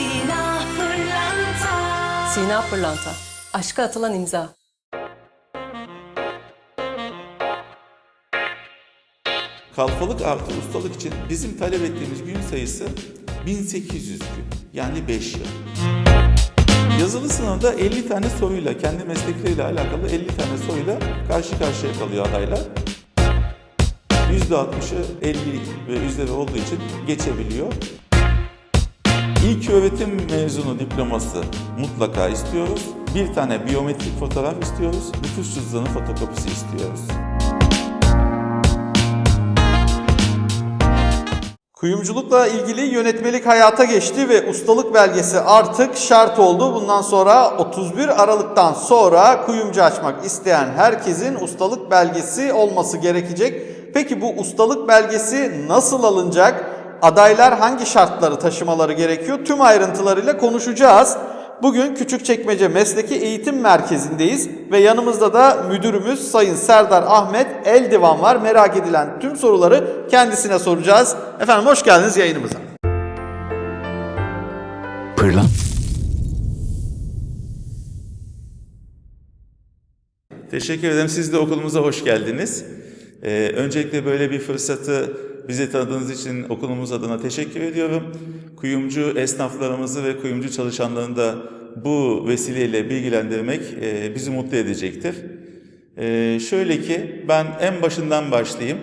Sina Pırlanta. Sina Pırlanta. Aşka atılan imza. Kalfalık artı ustalık için bizim talep ettiğimiz gün sayısı 1800 gün. Yani 5 yıl. Yazılı sınavda 50 tane soruyla, kendi meslekleriyle alakalı 50 tane soruyla karşı karşıya kalıyor adaylar. %60'ı 50 ve üzeri olduğu için geçebiliyor. İlk öğretim mezunu diploması mutlaka istiyoruz. Bir tane biyometrik fotoğraf istiyoruz. Nüfus cüzdanı fotokopisi istiyoruz. Kuyumculukla ilgili yönetmelik hayata geçti ve ustalık belgesi artık şart oldu. Bundan sonra 31 Aralık'tan sonra kuyumcu açmak isteyen herkesin ustalık belgesi olması gerekecek. Peki bu ustalık belgesi nasıl alınacak? Adaylar hangi şartları taşımaları gerekiyor? Tüm ayrıntılarıyla konuşacağız. Bugün Küçükçekmece Mesleki Eğitim Merkezi'ndeyiz ve yanımızda da müdürümüz Sayın Serdar Ahmet Eldivan var. Merak edilen tüm soruları kendisine soracağız. Efendim hoş geldiniz yayınımıza. Pırlan. Teşekkür ederim. Siz de okulumuza hoş geldiniz. Ee, öncelikle böyle bir fırsatı bize tanıdığınız için okulumuz adına teşekkür ediyorum. Kuyumcu esnaflarımızı ve kuyumcu çalışanlarını da bu vesileyle bilgilendirmek e, bizi mutlu edecektir. E, şöyle ki ben en başından başlayayım.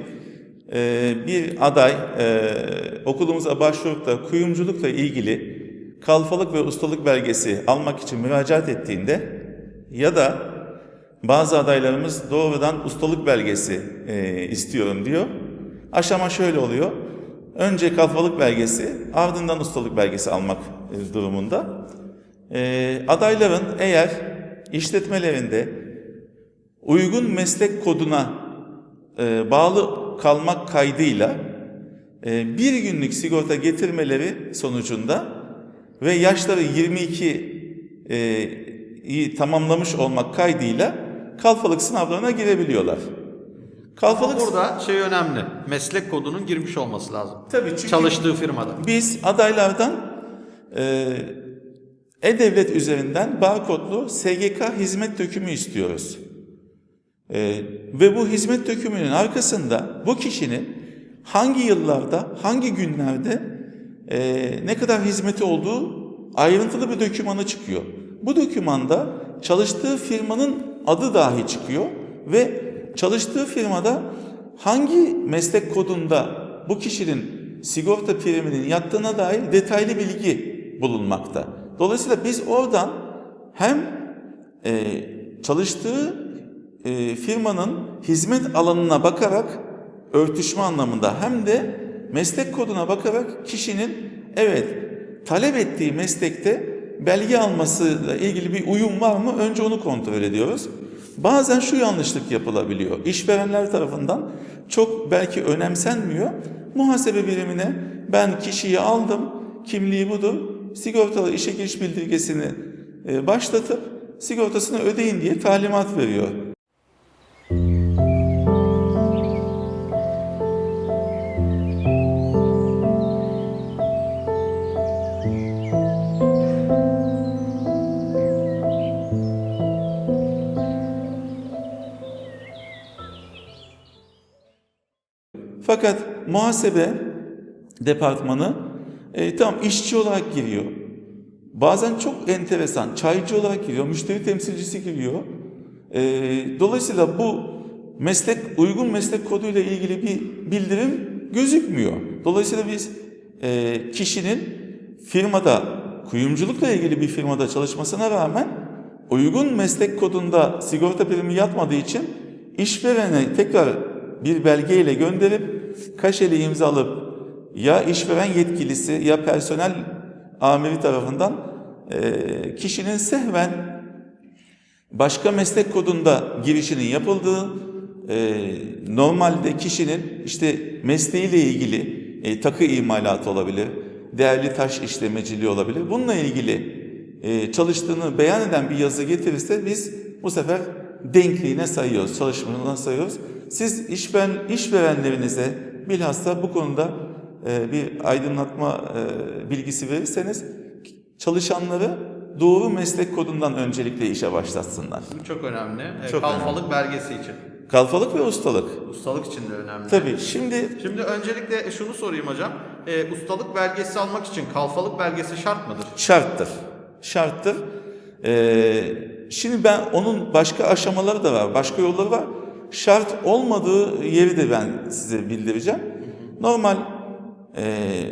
E, bir aday okulumuza başvurup da kuyumculukla ilgili kalfalık ve ustalık belgesi almak için müracaat ettiğinde ya da bazı adaylarımız doğrudan ustalık belgesi istiyorum diyor. Aşama şöyle oluyor. Önce kalfalık belgesi, ardından ustalık belgesi almak e, durumunda. E, adayların eğer işletmelerinde uygun meslek koduna e, bağlı kalmak kaydıyla bir günlük sigorta getirmeleri sonucunda ve yaşları 22 e, tamamlamış olmak kaydıyla kalfalık sınavlarına girebiliyorlar. Kalfalık Burada şey önemli. Meslek kodunun girmiş olması lazım. tabii çünkü Çalıştığı firmada. biz adaylardan e, e-devlet üzerinden barkodlu SGK hizmet dökümü istiyoruz. E, ve bu hizmet dökümünün arkasında bu kişinin hangi yıllarda, hangi günlerde e, ne kadar hizmeti olduğu ayrıntılı bir dokümanı çıkıyor. Bu dokümanda çalıştığı firmanın adı dahi çıkıyor ve çalıştığı firmada hangi meslek kodunda bu kişinin sigorta priminin yattığına dair detaylı bilgi bulunmakta. Dolayısıyla biz oradan hem e, çalıştığı e, firmanın hizmet alanına bakarak örtüşme anlamında hem de meslek koduna bakarak kişinin evet talep ettiği meslekte belge almasıyla ilgili bir uyum var mı önce onu kontrol ediyoruz. Bazen şu yanlışlık yapılabiliyor. İşverenler tarafından çok belki önemsenmiyor. Muhasebe birimine ben kişiyi aldım, kimliği budur, sigortalı işe giriş bildirgesini e, başlatıp sigortasını ödeyin diye talimat veriyor. Fakat muhasebe departmanı e, tam işçi olarak giriyor. Bazen çok enteresan çaycı olarak giriyor, müşteri temsilcisi giriyor. E, dolayısıyla bu meslek uygun meslek koduyla ilgili bir bildirim gözükmüyor. Dolayısıyla biz e, kişinin firmada kuyumculukla ilgili bir firmada çalışmasına rağmen uygun meslek kodunda sigorta primi yatmadığı için işverene tekrar bir belgeyle gönderip kaşeli imza alıp ya işveren yetkilisi ya personel amiri tarafından e, kişinin sehven başka meslek kodunda girişinin yapıldığı e, normalde kişinin işte mesleğiyle ilgili e, takı imalatı olabilir, değerli taş işlemeciliği olabilir. Bununla ilgili çalıştığını beyan eden bir yazı getirirse biz bu sefer denkliğine sayıyoruz, çalışmalarına sayıyoruz. Siz işveren, işverenlerinize bilhassa bu konuda e, bir aydınlatma e, bilgisi verirseniz çalışanları doğru meslek kodundan öncelikle işe başlatsınlar. Bu çok önemli. E, Çok kalfalık belgesi için. Kalfalık ve ustalık. Ustalık için de önemli. Tabii şimdi Şimdi öncelikle şunu sorayım hocam. E, ustalık belgesi almak için kalfalık belgesi şart mıdır? şarttır. Şarttır. Ee, şimdi ben onun başka aşamaları da var, başka yolları var. Şart olmadığı yeri de ben size bildireceğim. Normal e,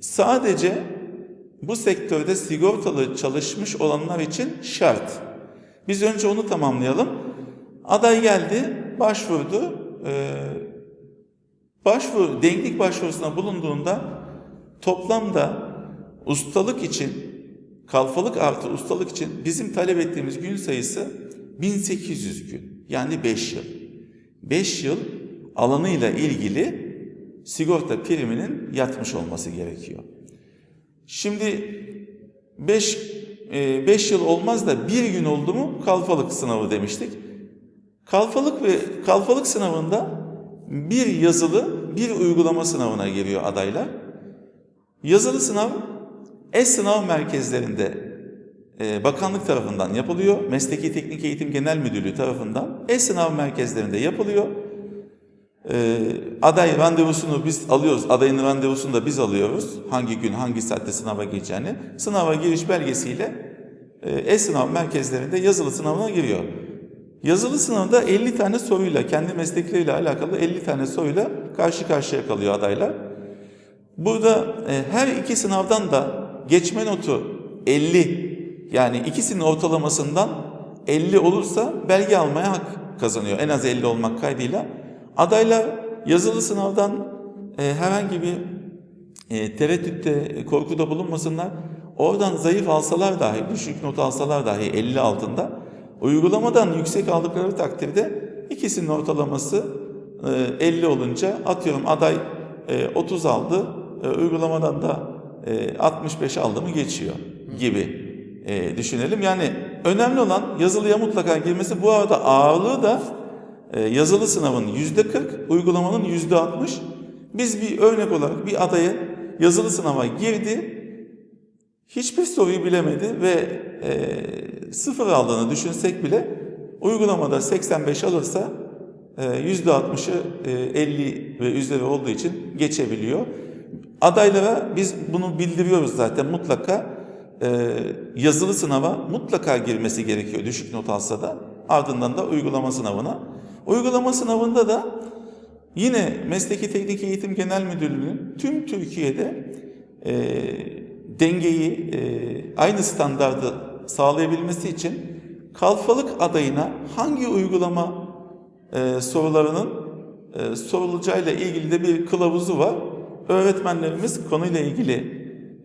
sadece bu sektörde sigortalı çalışmış olanlar için şart. Biz önce onu tamamlayalım. Aday geldi, başvurdu. Ee, başvuru, denklik başvurusuna bulunduğunda toplamda ustalık için, kalfalık artı ustalık için bizim talep ettiğimiz gün sayısı 1800 gün. Yani 5 yıl. 5 yıl alanıyla ilgili sigorta priminin yatmış olması gerekiyor. Şimdi 5 5 yıl olmaz da bir gün oldu mu kalfalık sınavı demiştik. Kalfalık ve kalfalık sınavında bir yazılı, bir uygulama sınavına giriyor adaylar. Yazılı sınav e-sınav merkezlerinde e, bakanlık tarafından yapılıyor. Mesleki Teknik Eğitim Genel Müdürlüğü tarafından e-sınav merkezlerinde yapılıyor. E, aday randevusunu biz alıyoruz. Adayın randevusunu da biz alıyoruz. Hangi gün, hangi saatte sınava gireceğini. Sınava giriş belgesiyle e, e-sınav merkezlerinde yazılı sınavına giriyor. Yazılı sınavda 50 tane soruyla, kendi meslekleriyle alakalı 50 tane soruyla karşı karşıya kalıyor adaylar. Burada e, her iki sınavdan da geçme notu 50 yani ikisinin ortalamasından 50 olursa belge almaya hak kazanıyor. En az 50 olmak kaydıyla. Adaylar yazılı sınavdan e, herhangi bir e, tereddütte, e, korkuda bulunmasınlar. Oradan zayıf alsalar dahi, düşük not alsalar dahi 50 altında, uygulamadan yüksek aldıkları takdirde ikisinin ortalaması e, 50 olunca atıyorum aday e, 30 aldı, e, uygulamadan da e, 65 aldı mı geçiyor gibi e, düşünelim. Yani önemli olan yazılıya mutlaka girmesi. Bu arada ağırlığı da e, yazılı sınavın yüzde 40, uygulamanın yüzde 60. Biz bir örnek olarak bir adaya yazılı sınava girdi, hiçbir soruyu bilemedi ve e, sıfır aldığını düşünsek bile uygulamada 85 alırsa e, yüzde 60'ı e, 50 ve üzeri olduğu için geçebiliyor. Adaylara biz bunu bildiriyoruz zaten mutlaka e, yazılı sınava mutlaka girmesi gerekiyor düşük not alsa da ardından da uygulama sınavına. Uygulama sınavında da yine Mesleki Teknik Eğitim Genel Müdürlüğü'nün tüm Türkiye'de e, dengeyi, e, aynı standardı sağlayabilmesi için kalfalık adayına hangi uygulama e, sorularının e, sorulacağıyla ilgili de bir kılavuzu var. Öğretmenlerimiz konuyla ilgili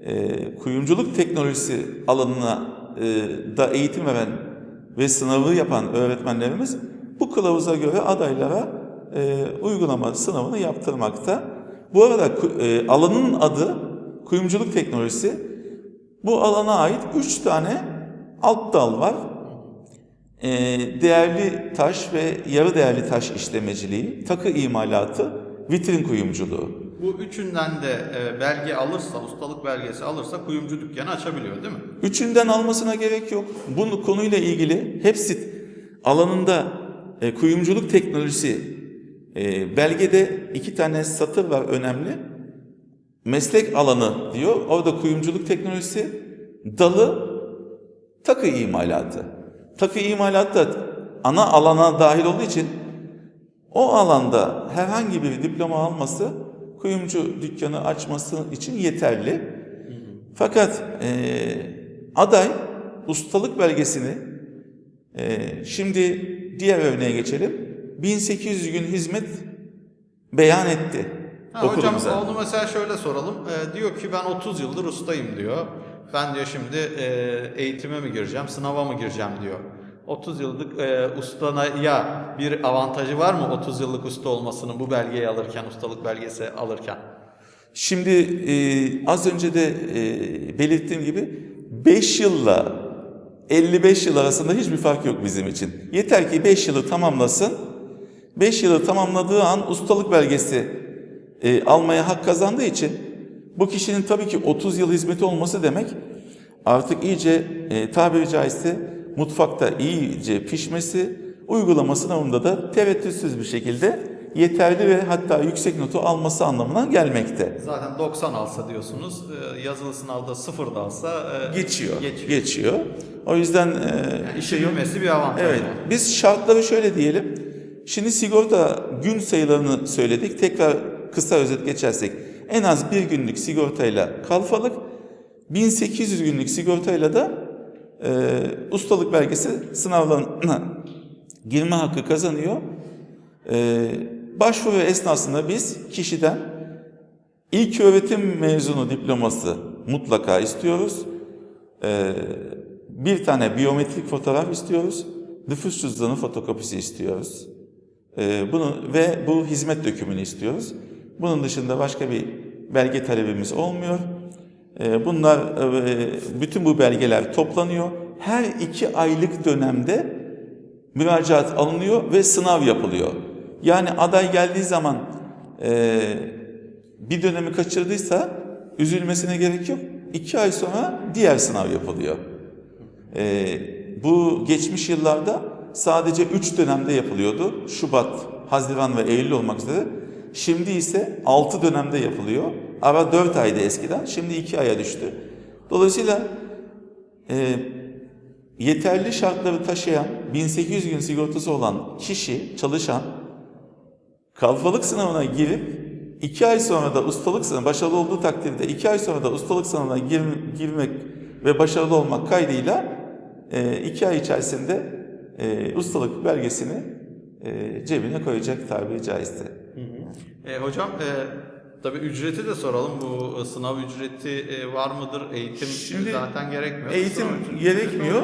e, kuyumculuk teknolojisi alanına e, da eğitim veren ve sınavı yapan öğretmenlerimiz bu kılavuza göre adaylara e, uygulama sınavını yaptırmakta. Bu arada e, alanın adı kuyumculuk teknolojisi. Bu alana ait 3 tane alt dal var. E, değerli taş ve yarı değerli taş işlemeciliği, takı imalatı, vitrin kuyumculuğu. Bu üçünden de belge alırsa, ustalık belgesi alırsa kuyumcu dükkanı açabiliyor değil mi? Üçünden almasına gerek yok. Bu konuyla ilgili hepsi alanında e, kuyumculuk teknolojisi e, belgede iki tane satır var önemli. Meslek alanı diyor. Orada kuyumculuk teknolojisi dalı takı imalatı. Takı imalatı da ana alana dahil olduğu için o alanda herhangi bir diploma alması kuyumcu dükkanı açması için yeterli. Fakat e, aday ustalık belgesini e, şimdi diğer örneğe geçelim. 1800 gün hizmet beyan etti Ha, hocam onu mesela şöyle soralım. E, diyor ki ben 30 yıldır ustayım diyor. Ben diyor şimdi e, eğitime mi gireceğim, sınava mı gireceğim diyor. 30 yıllık e, ustaya bir avantajı var mı 30 yıllık usta olmasının bu belgeyi alırken, ustalık belgesi alırken? Şimdi e, az önce de e, belirttiğim gibi 5 yılla 55 yıl arasında hiçbir fark yok bizim için. Yeter ki 5 yılı tamamlasın. 5 yılı tamamladığı an ustalık belgesi e, almaya hak kazandığı için bu kişinin tabii ki 30 yıl hizmeti olması demek artık iyice e, tabiri caizse mutfakta iyice pişmesi, uygulama sınavında da tereddütsüz bir şekilde yeterli ve hatta yüksek notu alması anlamına gelmekte. Zaten 90 alsa diyorsunuz, e, yazılı sınavda 0 da alsa e, Geçiyor. geçiyor. Geçiyor. O yüzden e, Yani işe bilmesi bir avantaj. Evet. yani. Biz şartları şöyle diyelim. Şimdi sigorta gün sayılarını söyledik. Tekrar kısa özet geçersek. En az bir günlük sigortayla kalfalık, 1800 günlük sigortayla da e, ustalık belgesi sınavlarına girme hakkı kazanıyor. E, başvuru esnasında biz kişiden ilk öğretim mezunu diploması mutlaka istiyoruz. Ee, bir tane biyometrik fotoğraf istiyoruz. Nüfus cüzdanı fotokopisi istiyoruz. Ee, bunu ve bu hizmet dökümünü istiyoruz. Bunun dışında başka bir belge talebimiz olmuyor. Ee, bunlar e, bütün bu belgeler toplanıyor. Her iki aylık dönemde müracaat alınıyor ve sınav yapılıyor. Yani aday geldiği zaman e, bir dönemi kaçırdıysa üzülmesine gerek yok. İki ay sonra diğer sınav yapılıyor. E, bu geçmiş yıllarda sadece üç dönemde yapılıyordu. Şubat, Haziran ve Eylül olmak üzere. Şimdi ise altı dönemde yapılıyor. Ara dört ayda eskiden, şimdi iki aya düştü. Dolayısıyla e, yeterli şartları taşıyan 1800 gün sigortası olan kişi, çalışan kalfalık sınavına girip iki ay sonra da ustalık sınavı başarılı olduğu takdirde iki ay sonra da ustalık sınavına gir- girmek ve başarılı olmak kaydıyla e, iki ay içerisinde e, ustalık belgesini e, cebine koyacak tabiri caizse. E, hocam e, tabii ücreti de soralım. Bu e, sınav ücreti e, var mıdır? Eğitim Şimdi zaten gerekmiyor. Eğitim Sınav gerekmiyor.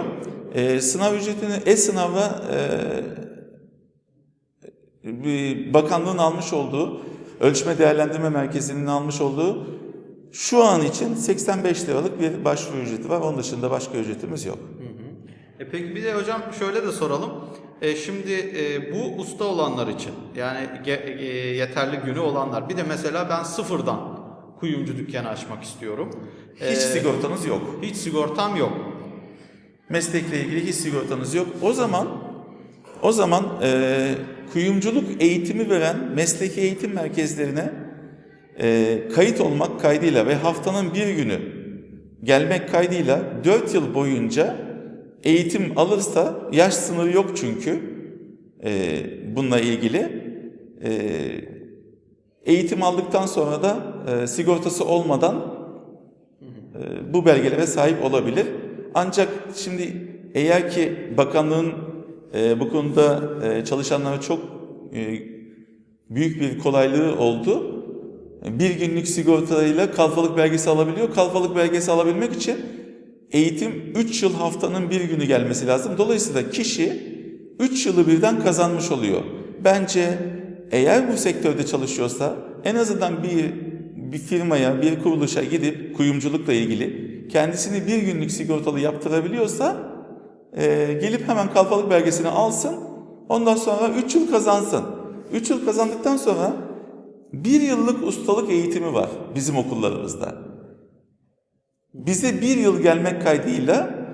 E, sınav ücretini e-sınavla e, bir bakanlığın almış olduğu, ölçme değerlendirme merkezinin almış olduğu şu an için 85 liralık bir başvuru ücreti var. Onun dışında başka ücretimiz yok. E peki bir de hocam şöyle de soralım. E şimdi e, bu usta olanlar için yani e, yeterli günü olanlar bir de mesela ben sıfırdan kuyumcu dükkanı açmak istiyorum. Hiç sigortanız yok. hiç sigortam yok. Meslekle ilgili hiç sigortanız yok. O zaman o zaman e, kuyumculuk eğitimi veren mesleki eğitim merkezlerine e, kayıt olmak kaydıyla ve haftanın bir günü gelmek kaydıyla 4 yıl boyunca eğitim alırsa yaş sınırı yok çünkü e, bununla ilgili. E, eğitim aldıktan sonra da e, sigortası olmadan e, bu belgelere sahip olabilir. Ancak şimdi eğer ki bakanlığın e, bu konuda e, çalışanlara çok e, büyük bir kolaylığı oldu. Bir günlük sigortayla kalfalık belgesi alabiliyor. Kalfalık belgesi alabilmek için eğitim 3 yıl haftanın bir günü gelmesi lazım. Dolayısıyla kişi 3 yılı birden kazanmış oluyor. Bence eğer bu sektörde çalışıyorsa en azından bir bir firmaya, bir kuruluşa gidip kuyumculukla ilgili kendisini bir günlük sigortalı yaptırabiliyorsa e, gelip hemen kalfalık belgesini alsın. Ondan sonra 3 yıl kazansın. 3 yıl kazandıktan sonra bir yıllık ustalık eğitimi var bizim okullarımızda. Bize bir yıl gelmek kaydıyla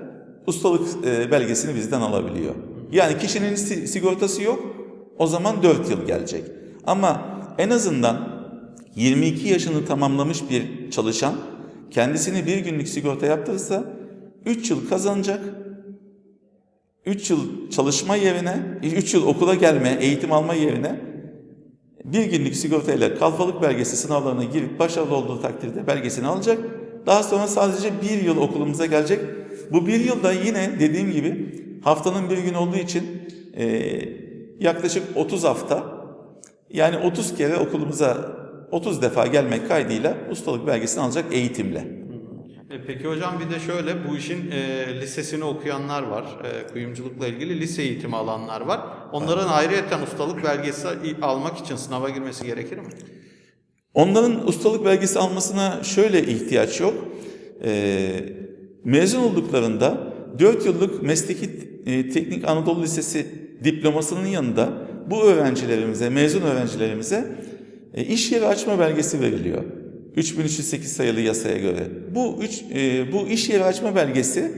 ustalık e, belgesini bizden alabiliyor. Yani kişinin si- sigortası yok, o zaman 4 yıl gelecek. Ama en azından 22 yaşını tamamlamış bir çalışan kendisini bir günlük sigorta yaptırırsa 3 yıl kazanacak. 3 yıl çalışma yerine, 3 yıl okula gelme, eğitim alma yerine bir günlük sigortayla kalfalık belgesi sınavlarına girip başarılı olduğu takdirde belgesini alacak. Daha sonra sadece bir yıl okulumuza gelecek. Bu bir yılda yine dediğim gibi haftanın bir gün olduğu için e, yaklaşık 30 hafta yani 30 kere okulumuza 30 defa gelmek kaydıyla ustalık belgesini alacak eğitimle. E peki hocam bir de şöyle bu işin e, lisesini okuyanlar var. E, kuyumculukla ilgili lise eğitimi alanlar var. Onların ayrıyeten ustalık belgesi almak için sınava girmesi gerekir mi? Onların ustalık belgesi almasına şöyle ihtiyaç yok. Ee, mezun olduklarında 4 yıllık Mesleki e, Teknik Anadolu Lisesi diplomasının yanında bu öğrencilerimize, mezun öğrencilerimize e, iş yeri açma belgesi veriliyor. 3308 sayılı yasaya göre. Bu üç, e, bu iş yeri açma belgesi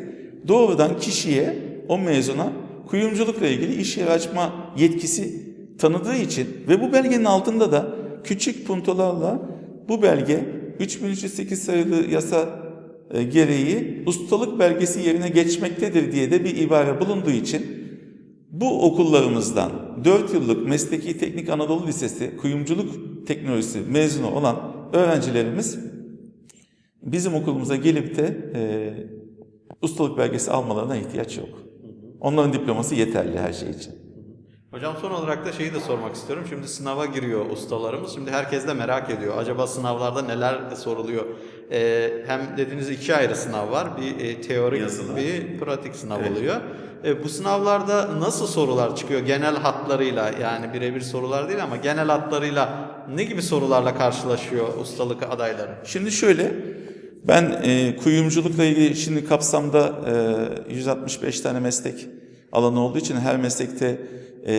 doğrudan kişiye, o mezuna kuyumculukla ilgili iş yeri açma yetkisi tanıdığı için ve bu belgenin altında da küçük puntolarla bu belge 3308 sayılı yasa e, gereği ustalık belgesi yerine geçmektedir diye de bir ibare bulunduğu için bu okullarımızdan 4 yıllık Mesleki Teknik Anadolu Lisesi kuyumculuk teknolojisi mezunu olan öğrencilerimiz bizim okulumuza gelip de e, ustalık belgesi almalarına ihtiyaç yok. Onların diploması yeterli her şey için. Hocam son olarak da şeyi de sormak istiyorum. Şimdi sınava giriyor ustalarımız. Şimdi herkes de merak ediyor. Acaba sınavlarda neler soruluyor? Ee, hem dediğiniz iki ayrı sınav var. Bir e, teorik, Yazılı. bir pratik sınav oluyor. E, bu sınavlarda nasıl sorular çıkıyor genel hatlarıyla? Yani birebir sorular değil ama genel hatlarıyla ne gibi sorularla karşılaşıyor ustalık adayları? Şimdi şöyle, ben e, kuyumculukla ilgili şimdi kapsamda e, 165 tane meslek alanı olduğu için her meslekte e,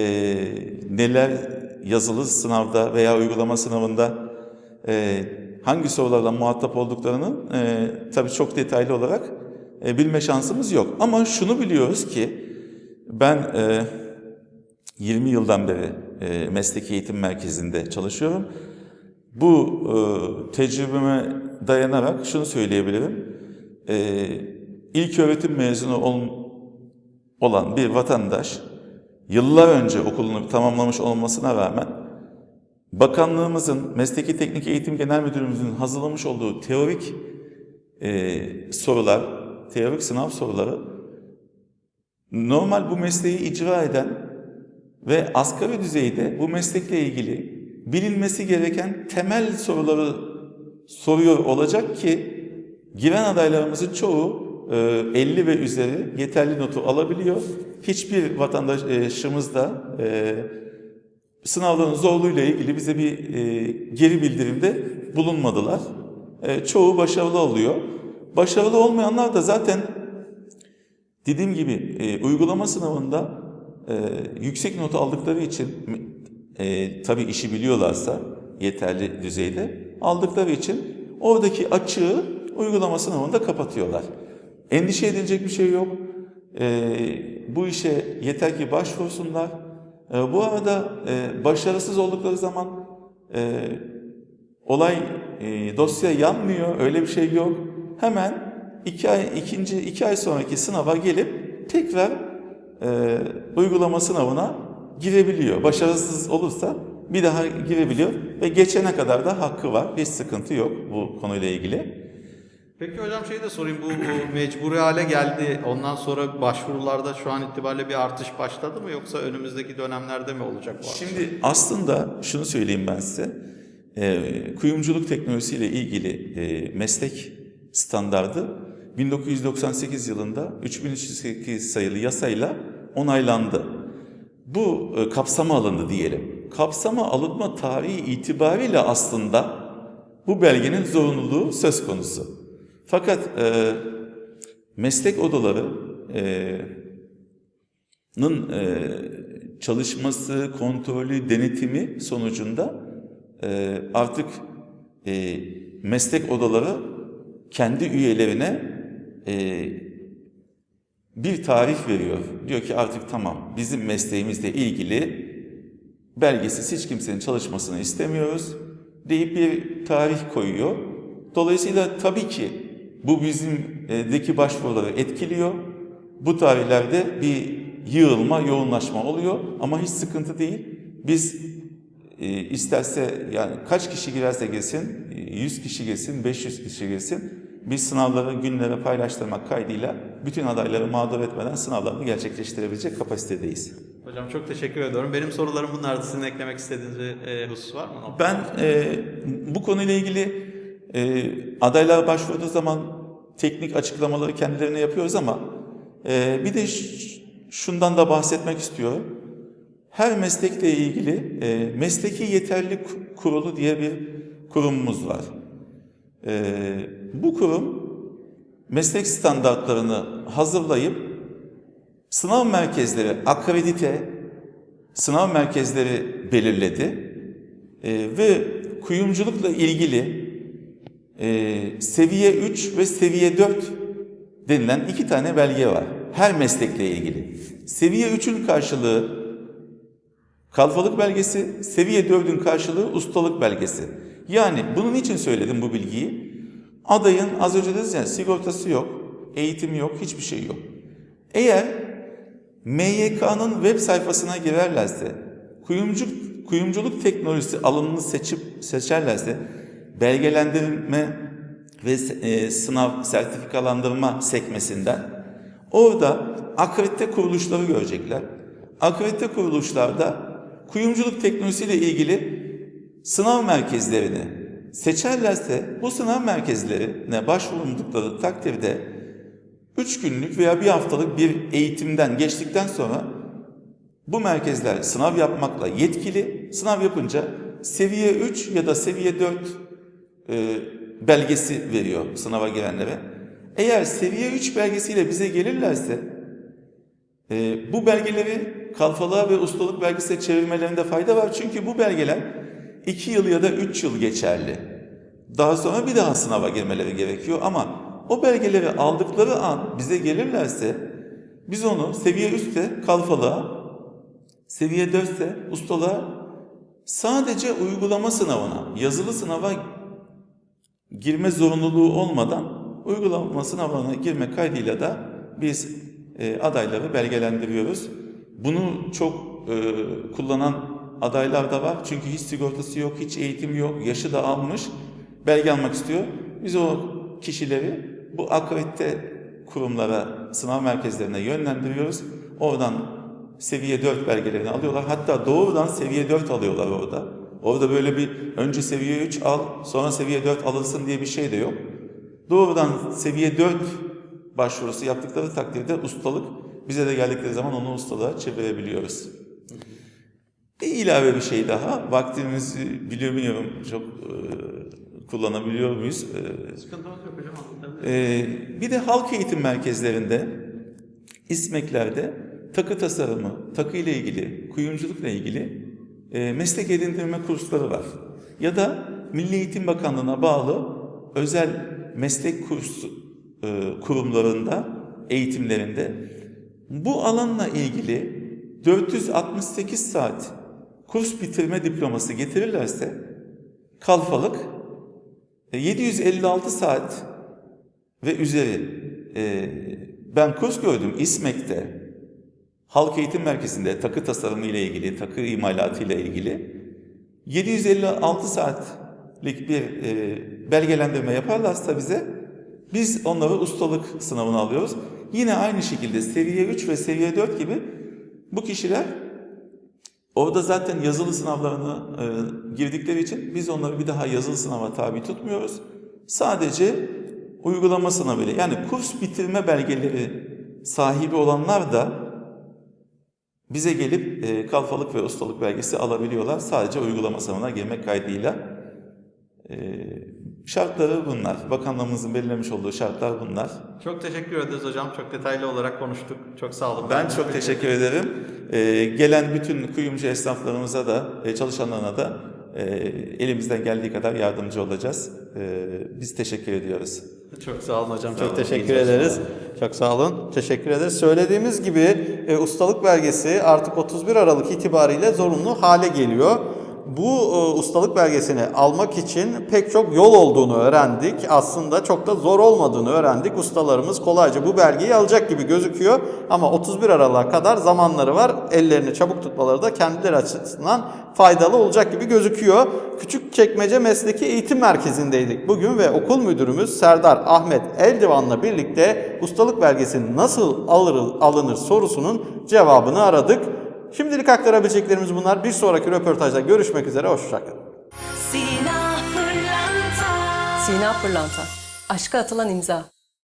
neler yazılı sınavda veya uygulama sınavında e, hangi sorularla muhatap olduklarını e, tabii çok detaylı olarak e, bilme şansımız yok. Ama şunu biliyoruz ki ben e, 20 yıldan beri e, mesleki eğitim merkezinde çalışıyorum. Bu e, tecrübeme dayanarak şunu söyleyebilirim. E, ilk öğretim mezunu ol- olan bir vatandaş yıllar önce okulunu tamamlamış olmasına rağmen bakanlığımızın Mesleki Teknik Eğitim Genel Müdürlüğümüzün hazırlamış olduğu teorik e, sorular, teorik sınav soruları normal bu mesleği icra eden ve asgari düzeyde bu meslekle ilgili bilinmesi gereken temel soruları soruyor olacak ki giren adaylarımızın çoğu e, 50 ve üzeri yeterli notu alabiliyor. Hiçbir vatandaşımız da e, sınavların zorluğuyla ilgili bize bir e, geri bildirimde bulunmadılar. E, çoğu başarılı oluyor. Başarılı olmayanlar da zaten dediğim gibi e, uygulama sınavında e, yüksek not aldıkları için e, tabii işi biliyorlarsa yeterli düzeyde aldıkları için oradaki açığı uygulama sınavında kapatıyorlar. Endişe edilecek bir şey yok. E, bu işe yeter ki başvursunlar. E, bu arada e, başarısız oldukları zaman e, olay e, dosya yanmıyor, öyle bir şey yok. Hemen iki ay, ikinci iki ay sonraki sınava gelip tekrar e, uygulama sınavına girebiliyor. Başarısız olursa bir daha girebiliyor ve geçene kadar da hakkı var. Hiç sıkıntı yok bu konuyla ilgili. Peki hocam şey de sorayım bu mecburi hale geldi. Ondan sonra başvurularda şu an itibariyle bir artış başladı mı yoksa önümüzdeki dönemlerde mi olacak bu artış? Şimdi aslında şunu söyleyeyim ben size. E, kuyumculuk teknolojisiyle ilgili e, meslek standardı 1998 yılında 3308 sayılı yasayla onaylandı. Bu e, kapsama alındı diyelim. Kapsama alınma tarihi itibariyle aslında bu belgenin zorunluluğu söz konusu. Fakat e, meslek odaları e, e, çalışması, kontrolü, denetimi sonucunda e, artık e, meslek odaları kendi üyelerine e, bir tarih veriyor. Diyor ki artık tamam bizim mesleğimizle ilgili belgesiz hiç kimsenin çalışmasını istemiyoruz deyip bir tarih koyuyor. Dolayısıyla tabii ki bu bizimdeki başvuruları etkiliyor. Bu tarihlerde bir yığılma, yoğunlaşma oluyor ama hiç sıkıntı değil. Biz e, isterse yani kaç kişi girerse girsin, 100 kişi girsin, 500 kişi girsin, biz sınavları günlere paylaştırmak kaydıyla bütün adayları mağdur etmeden sınavlarını gerçekleştirebilecek kapasitedeyiz. Hocam çok teşekkür ediyorum. Benim sorularım bunlardı. Sizin eklemek istediğiniz bir e, husus var mı? Ben e, bu konuyla ilgili e, adaylar başvurduğu zaman teknik açıklamaları kendilerine yapıyoruz ama e, bir de şundan da bahsetmek istiyorum. Her meslekle ilgili e, mesleki yeterlilik kurulu diye bir kurumumuz var. E, bu kurum meslek standartlarını hazırlayıp sınav merkezleri akredite sınav merkezleri belirledi. E, ve kuyumculukla ilgili e, seviye 3 ve seviye 4 denilen iki tane belge var. Her meslekle ilgili. Seviye 3'ün karşılığı kalfalık belgesi, seviye 4'ün karşılığı ustalık belgesi. Yani bunun için söyledim bu bilgiyi. Adayın az önce dediniz ya sigortası yok, eğitimi yok, hiçbir şey yok. Eğer MYK'nın web sayfasına girerlerse, kuyumculuk, kuyumculuk teknolojisi alanını seçip seçerlerse, belgelendirme ve e, sınav sertifikalandırma sekmesinden orada akredite kuruluşları görecekler. Akredite kuruluşlarda kuyumculuk teknolojisiyle ilgili sınav merkezlerini seçerlerse bu sınav merkezlerine başvurundukları takdirde 3 günlük veya bir haftalık bir eğitimden geçtikten sonra bu merkezler sınav yapmakla yetkili. Sınav yapınca seviye 3 ya da seviye 4 e, belgesi veriyor sınava girenlere. Eğer seviye 3 belgesiyle bize gelirlerse e, bu belgeleri kalfalığa ve ustalık belgesine çevirmelerinde fayda var. Çünkü bu belgeler 2 yıl ya da 3 yıl geçerli. Daha sonra bir daha sınava girmeleri gerekiyor ama o belgeleri aldıkları an bize gelirlerse biz onu seviye 3'te kalfalığa, seviye 4 ise ustalığa sadece uygulama sınavına, yazılı sınava girme zorunluluğu olmadan uygulama sınavına girme kaydıyla da biz e, adayları belgelendiriyoruz. Bunu çok e, kullanan adaylar da var. Çünkü hiç sigortası yok, hiç eğitimi yok, yaşı da almış, belge almak istiyor. Biz o kişileri bu akredite kurumlara, sınav merkezlerine yönlendiriyoruz. Oradan seviye 4 belgelerini alıyorlar. Hatta doğrudan seviye 4 alıyorlar orada. Orada böyle bir önce seviye 3 al, sonra seviye 4 alınsın diye bir şey de yok. Doğrudan seviye 4 başvurusu yaptıkları takdirde ustalık bize de geldikleri zaman onu ustalığa çevirebiliyoruz. Bir ilave bir şey daha. Vaktimizi bilmiyorum çok e, kullanabiliyor muyuz? E, Sıkıntımız yok hocam. ee, bir de halk eğitim merkezlerinde, İSMEK'lerde takı tasarımı, takı ile ilgili, kuyumculukla ilgili e, meslek edindirme kursları var. Ya da Milli Eğitim Bakanlığı'na bağlı özel meslek kurs e, kurumlarında, eğitimlerinde. Bu alanla ilgili 468 saat kurs bitirme diploması getirirlerse kalfalık e, 756 saat ve üzeri. E, ben kurs gördüm İSMEK'te Halk Eğitim Merkezi'nde takı tasarımı ile ilgili, takı imalatı ile ilgili 756 saatlik bir e, belgelendirme yaparlarsa bize biz onları ustalık sınavına alıyoruz. Yine aynı şekilde seviye 3 ve seviye 4 gibi bu kişiler Orada zaten yazılı sınavlarını e, girdikleri için biz onları bir daha yazılı sınava tabi tutmuyoruz. Sadece uygulama sınavıyla yani kurs bitirme belgeleri sahibi olanlar da bize gelip e, kalfalık ve ustalık belgesi alabiliyorlar. Sadece uygulama sınavına girmek kaydıyla. E, şartları bunlar. Bakanlığımızın belirlemiş olduğu şartlar bunlar. Çok teşekkür ederiz hocam. Çok detaylı olarak konuştuk. Çok sağ olun. Ben çok teşekkür ederim. Ee, gelen bütün kuyumcu esnaflarımıza da, e, çalışanlarına da e, elimizden geldiği kadar yardımcı olacağız. Ee, biz teşekkür ediyoruz. Çok sağ olun hocam. Sağ çok olun. teşekkür İyi ederiz. Çok sağ olun. Teşekkür ederiz. Söylediğimiz gibi e, ustalık belgesi artık 31 Aralık itibariyle zorunlu hale geliyor. Bu e, ustalık belgesini almak için pek çok yol olduğunu öğrendik. Aslında çok da zor olmadığını öğrendik. Ustalarımız kolayca bu belgeyi alacak gibi gözüküyor. Ama 31 Aralık'a kadar zamanları var. Ellerini çabuk tutmaları da kendileri açısından faydalı olacak gibi gözüküyor. Küçükçekmece Mesleki Eğitim Merkezi'ndeydik bugün ve okul müdürümüz Serdar Ahmet Eldivan'la birlikte ustalık belgesi nasıl alır, alınır sorusunun cevabını aradık. Şimdilik aktarabileceklerimiz bunlar. Bir sonraki röportajda görüşmek üzere. Hoşçakalın. Sina pırlanta Sina Pırlanta. Aşka atılan imza.